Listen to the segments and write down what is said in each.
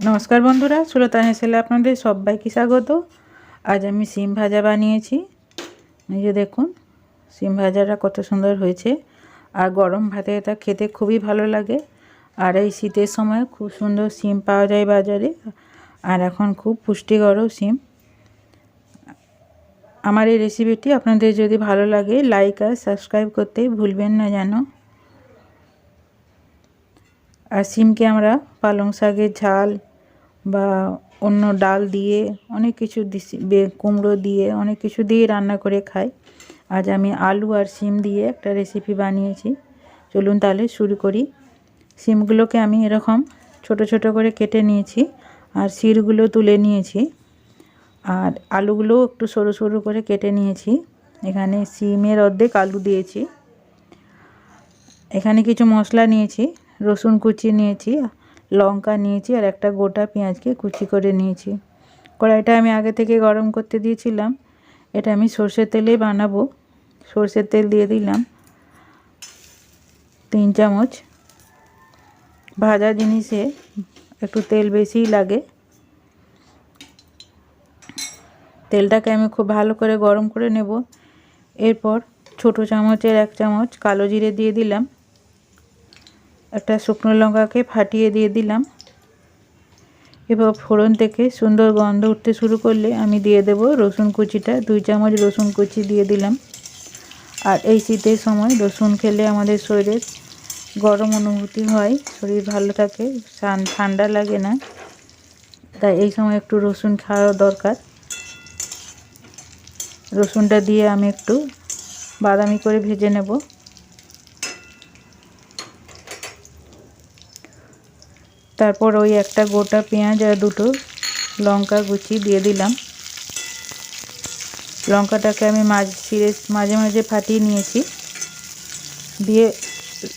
নমস্কার বন্ধুরা সুলতান হেসেলে আপনাদের সবাইকে স্বাগত। আজ আমি সিম ভাজা বানিয়েছি। এই যে দেখুন, সিম ভাজাটা কত সুন্দর হয়েছে। আর গরম ভাতে এটা খেতে খুবই ভালো লাগে। আর এই শীতের সময় খুব সুন্দর সিম পাওয়া যায় বাজারে। আর এখন খুব পুষ্টিকরও সিম। আমার এই রেসিপিটি আপনাদের যদি ভালো লাগে, লাইক আর সাবস্ক্রাইব করতে ভুলবেন না যেন। আর সিমকে আমরা পালং শাকের ঝাল বা অন্য ডাল দিয়ে অনেক কিছু কুমড়ো দিয়ে অনেক কিছু দিয়ে রান্না করে খাই। আজ আমি আলু আর সিম দিয়ে একটা রেসিপি বানিয়েছি। চলুন তাহলে শুরু করি। সিমগুলোকে আমি এরকম ছোট ছোট করে কেটে নিয়েছি আর শিরগুলো তুলে নিয়েছি। আর আলুগুলোও একটু সরু সরু করে কেটে নিয়েছি। এখানে সিমের অর্ধেক আলু দিয়েছি। এখানে কিছু মশলা নিয়েছি, রসুন কুচি নিয়েছি লঙ্কা নিয়েছি আর একটা গোটা পেঁয়াজকে কুচি করে নিয়েছি। কড়াইটা আমি আগে থেকে গরম করতে দিয়েছিলাম। এটা আমি সর্ষের তেলেই বানাবো। সর্ষের তেল দিয়ে দিলাম তিন চামচ। ভাজা জিনিসে একটু তেল বেশিই লাগে। তেলটাকে আমি খুব ভালো করে গরম করে নেব। এরপর ছোট চামচের এক চামচ কালো জিরে দিয়ে দিলাম। একটা শুকনো লঙ্কাকে ফাটিয়ে দিয়ে দিলাম। এবার ফোড়ন থেকে সুন্দর গন্ধ উঠতে শুরু করলে আমি দিয়ে দেব রসুন কুচিটা, দুই চামচ রসুন কুচি দিয়ে দিলাম। আর এই শীতের সময় রসুন খেলে আমাদের শরীরের গরম অনুভূতি হয়, শরীর ভালো থাকে ঠান্ডা লাগে না। তাই এই সময় একটু রসুন খাওয়া দরকার। রসুনটা দিয়ে আমি একটু বাদামি করে ভেজে নেব। তারপর ওই একটা গোটা পেঁয়াজ আর দুটো লঙ্কা গুচি দিয়ে দিলাম। লঙ্কাটাকে আমি মাঝ ছিঁড়ে, মাঝে মাঝে ফাটিয়ে নিয়েছি। দিয়ে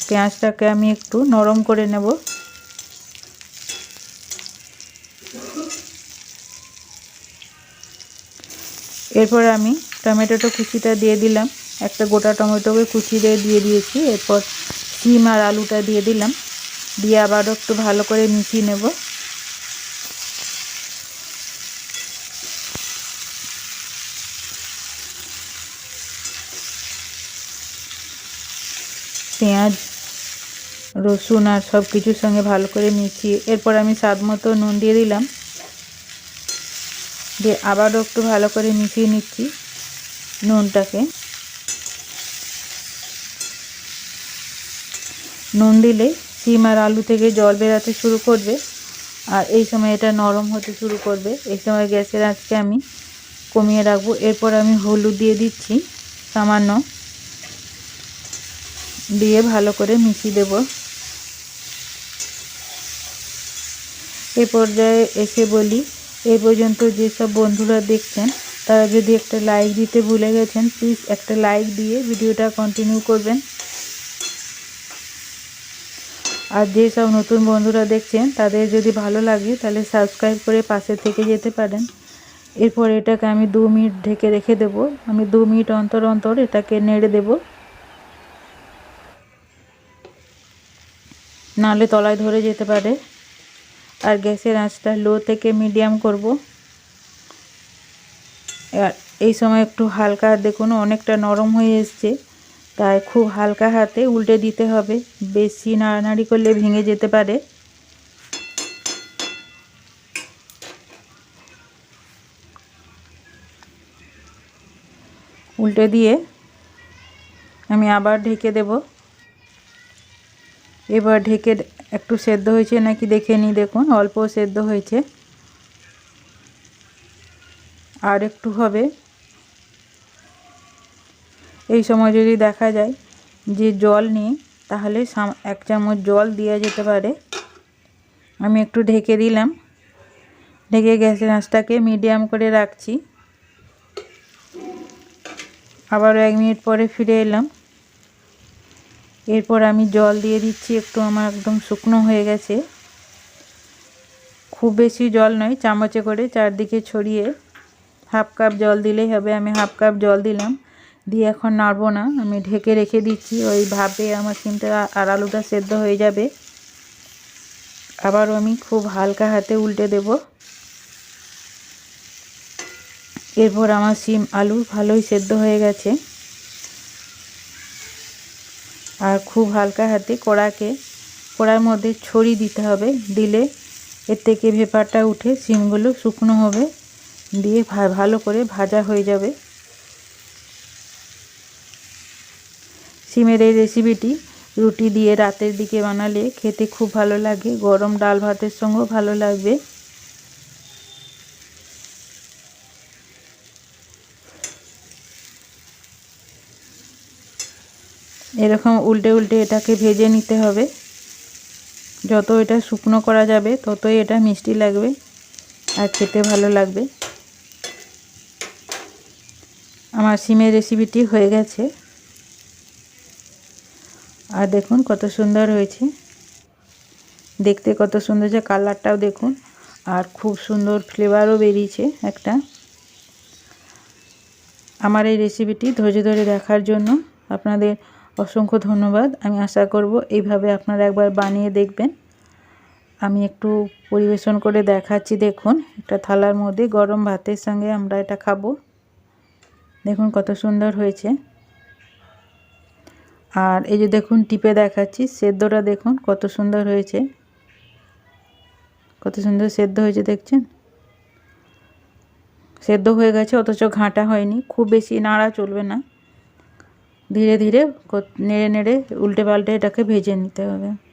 পেঁয়াজটাকে আমি একটু নরম করে নেব। এরপর আমি টমেটোটা কুচিটা দিয়ে দিলাম। একটা গোটা টমেটোকে কুচি দিয়ে দিয়ে দিয়েছি। এরপর সিম আর আলুটা দিয়ে দিলাম। দিয়ে আবারও একটু ভালো করে মিশিয়ে নেব। পেঁয়াজ, রসুন আর সব কিছুর সঙ্গে ভালো করে মিশিয়ে এরপর আমি স্বাদ মতো নুন দিয়ে দিলাম। দিয়ে আবারও একটু ভালো করে মিশিয়ে নিচ্ছি নুনটাকে। নুন দিলে সিম আর আলু থেকে জল বেরাতে শুরু করবে। আর এই সময় এটা নরম হতে শুরু করবে। এই সময় গ্যাসের আঁচকে আমি কমিয়ে রাখব। এরপর আমি হলুদ দিয়ে দিচ্ছি, সামান্য দিয়ে ভালো করে মিশিয়ে দেব। এই পর্যায়ে এসে বলি এই পর্যন্ত যেসব বন্ধুরা দেখছেন, তারা যদি একটা লাইক দিতে ভুলে গেছেন প্লিজ একটা লাইক দিয়ে ভিডিওটা কন্টিনিউ করবেন। আর যে সব নতুন বন্ধুরা দেখছেন, তাদের যদি ভালো লাগে তাহলে সাবস্ক্রাইব করে পাশে থেকে যেতে পারেন। এরপর এটাকে আমি দু মিনিট ঢেকে রেখে দেব। আমি দু মিনিট অন্তর অন্তর এটাকে নেড়ে দেব। নাহলে তলায় ধরে যেতে পারে। আর গ্যাসের আঁচটা লো থেকে মিডিয়াম করব। আর এই সময় একটু হালকা দেখুন, অনেকটা নরম হয়ে এসছে। তাই খুব হালকা হাতে উল্টে দিতে হবে। বেশি নাড়ানাড়ি করলে ভেঙে যেতে পারে। উল্টে দিয়ে আমি আবার ঢেকে দেব। এবার ঢেকে একটু সেদ্ধ হয়েছে নাকি দেখে নিই দেখুন, অল্প সেদ্ধ হয়েছে। আর একটু হবে। এই সময় যদি দেখা যায় যে জল নেই, তাহলে এক চামচ জল দেওয়া যেতে পারে। আমি একটু ঢেকে দিলাম। ঢেকে গ্যাসের আঁচটাকে মিডিয়াম করে রাখছি। আবারও এক মিনিট পরে ফিরে এলাম। এরপর আমি জল দিয়ে দিচ্ছি, একটু আমার একদম শুকনো হয়ে গেছে। খুব বেশি জল নয়, চামচে করে চারদিকে ছড়িয়ে হাফ কাপ জল দিলেই হবে। আমি হাফ কাপ জল দিলাম। দিয়ে এখন নাড়বো না। আমি ঢেকে রেখে দিচ্ছি। ওই ভাবে আমার সিমটা আর আলুটা সেদ্ধ হয়ে যাবে। আবারও আমি খুব হালকা হাতে উল্টে দেব। এরপর আমার সিম আলু ভালোই সেদ্ধ হয়ে গেছে। আর খুব হালকা হাতে কড়াকে, কড়ার মধ্যে ছড়ি দিতে হবে। দিলে এর থেকে ভেপারটা উঠে সিমগুলো শুকনো হবে। দিয়ে ভালো করে ভাজা হয়ে যাবে। সিমের এই রেসিপিটি রুটি দিয়ে রাতের দিকে বানালে খেতে খুব ভালো লাগে। গরম ডাল ভাতের সঙ্গেও ভালো লাগবে। এরকম উল্টে উল্টে এটাকে ভেজে নিতে হবে। যত এটা শুকনো করা যাবে, ততই এটা মিষ্টি লাগবে আর খেতে ভালো লাগবে। আমার সিমের রেসিপিটি হয়ে গেছে। আর দেখুন কত সুন্দর হয়েছে। দেখতে কত সুন্দর যে কালারটাও দেখুন। আর খুব সুন্দর ফ্লেভারও বেরিয়েছে একটা। আমার এই রেসিপিটি ধৈর্য ধরে দেখার জন্য আপনাদের অসংখ্য ধন্যবাদ। আমি আশা করব এইভাবে আপনারা একবার বানিয়ে দেখবেন। আমি একটু পরিবেশন করে দেখাচ্ছি। দেখুন, একটা থালার মধ্যে গরম ভাতের সঙ্গে আমরা এটা খাব। দেখুন কত সুন্দর হয়েছে। আর এই যে দেখুন, টিপে দেখাচ্ছি, সেদ্ধটা দেখুন কত সুন্দর হয়েছে। কত সুন্দর সেদ্ধ হয়েছে, দেখছেন? সেদ্ধ হয়ে গেছে, অথচ ঘাঁটা হয়নি। খুব বেশি নাড়া চলবে না। ধীরে ধীরে নেড়ে নেড়ে উল্টে পাল্টে এটাকে ভেজে নিতে হবে।